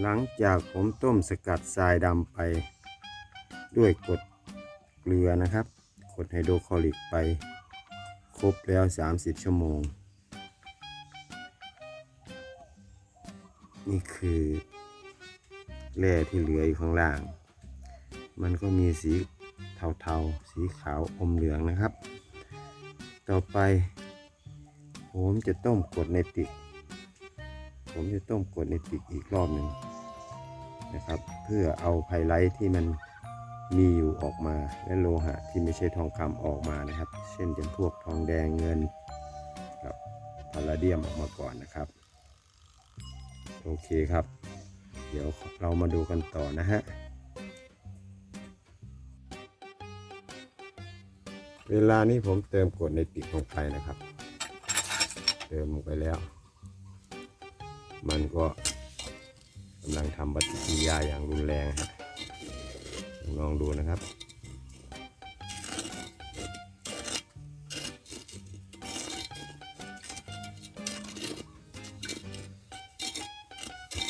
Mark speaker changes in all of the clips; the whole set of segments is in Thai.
Speaker 1: หลังจากผมต้มสกัดทรายดำไปด้วยกดเกลือนะครับกดไฮโดรคลอริกไป ครบแล้ว 30 ชั่วโมง นี่คือแร่ที่เหลืออยู่ข้างล่าง มันก็มีสีเทาๆ สีขาวอมเหลืองนะครับ ต่อไป ผมจะต้มกดในติก ผมจะต้มกรดในติกอีกรอบหนึ่งนะครับ เพื่อเอาไพไลท์ที่มันมีอยู่ออกมาและโลหะที่ไม่ใช่ทองคำออกมานะครับ เช่นเป็นพวกทองแดงเงินกับพาราเดียมออกมาก่อนนะครับ โอเคครับ เดี๋ยวเรามาดูกันต่อนะฮะเวลานี้ผมเติมกรดในติกลงไปนะครับ เติมลงไปแล้ว มันก็กำลังทำปฏิกิริยาอย่างรุนแรงฮะลองดูนะครับ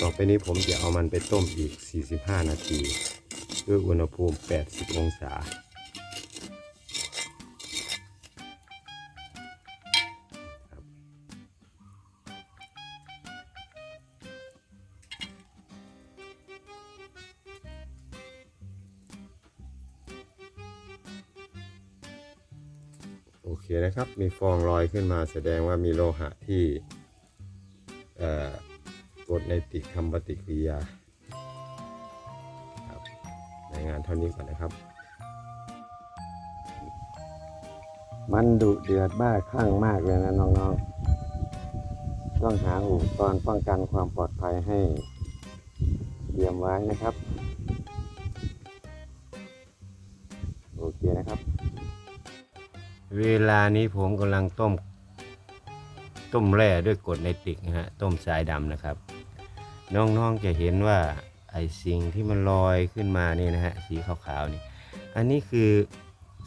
Speaker 1: ต่อไปนี้ผมจะเอามันไปต้มอีก 45 นาที ด้วยอุณหภูมิ 80 องศา โอเคนะครับ มีฟองลอยขึ้นมาแสดงว่ามีโลหะที่กดในติคำปฏิกิริยาครับในงานเท่านี้ก่อนนะครับ มันดุเดือดบ้าคลั่งมากเลยนะน้องๆ ต้องหาอุปกรณ์ป้องกันความปลอดภัยให้เตรียมไว้นะครับ โอเคนะครับ เวลานี้ผมกำลังต้ม ต้มแร่ด้วยกรดไนติกนะฮะต้มสายดำนะครับ น้องๆจะเห็นว่าไอสิ่งที่มันลอยขึ้นมานี่นะฮะสีขาวๆนี่อันนี้คือ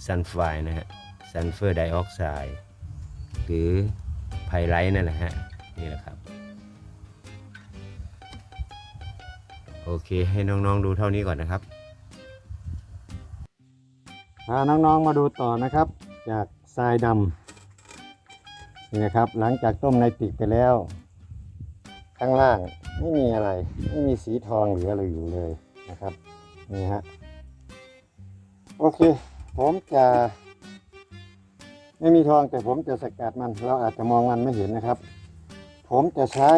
Speaker 1: ซัลไฟนะฮะซัลเฟอร์ไดออกไซด์หรือไพไลท์นั่นแหละฮะนี่แหละครับ โอเคให้น้องๆดูเท่านี้ก่อนนะครับพาน้องๆมาดูต่อนะครับ จากทรายดำนี่นะครับ หลังจากต้มไนติกไปแล้ว ข้างล่างไม่มีอะไร ไม่มีสีทองหรืออะไรอยู่เลยนะครับนี่ฮะโอเค ผมจะไม่มีทองแต่ผมจะสกัดมัน เราอาจจะมองมันไม่เห็นนะครับ ผมจะใช้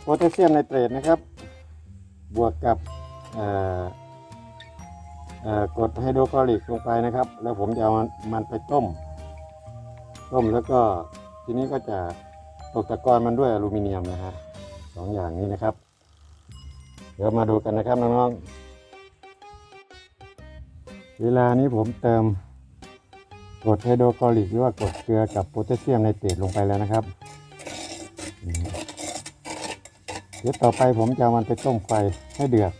Speaker 1: โพแทสเซียมไนเตรตนะครับ บวกกับ กดไฮโดรคลอริกลงไปนะครับ แล้วผมจะเอามันไปต้ม ต้มแล้วก็ทีนี้ก็จะตกตะกอนมันด้วยอลูมิเนียมนะฮะสองอย่างนี้นะครับ เดี๋ยวมาดูกันนะครับน้องๆเวลานี้ผมเติมกรดไฮโดรคลอริกหรือว่ากรดเกลือกับโพแทสเซียมไนเตรตลงไปแล้วนะครับ เดี๋ยวต่อไปผมจะเอามันไปต้มไฟให้เดือด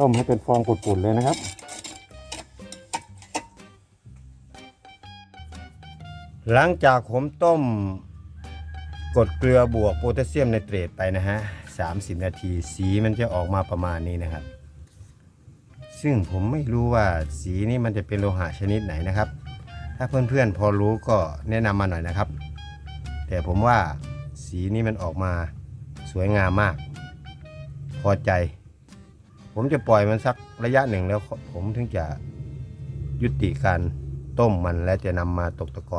Speaker 1: ต้มให้เป็นฟองปุดๆเลยนะครับ หลังจากผมต้มกดเกลือบวกโพแทสเซียมไนเตรตไปนะฮะ 30 นาที สีมันจะออกมาประมาณนี้นะครับ ซึ่งผมไม่รู้ว่าสีนี้มันจะเป็นโลหะชนิดไหนนะครับ ถ้าเพื่อนๆพอรู้ก็แนะนำมาหน่อยนะครับ แต่ผมว่าสีนี้มันออกมาสวยงามมาก พอใจ ผมจะปล่อยมันสักระยะหนึ่งแล้วผมถึงจะยุติการต้มมันและจะนำมาตกตะกอน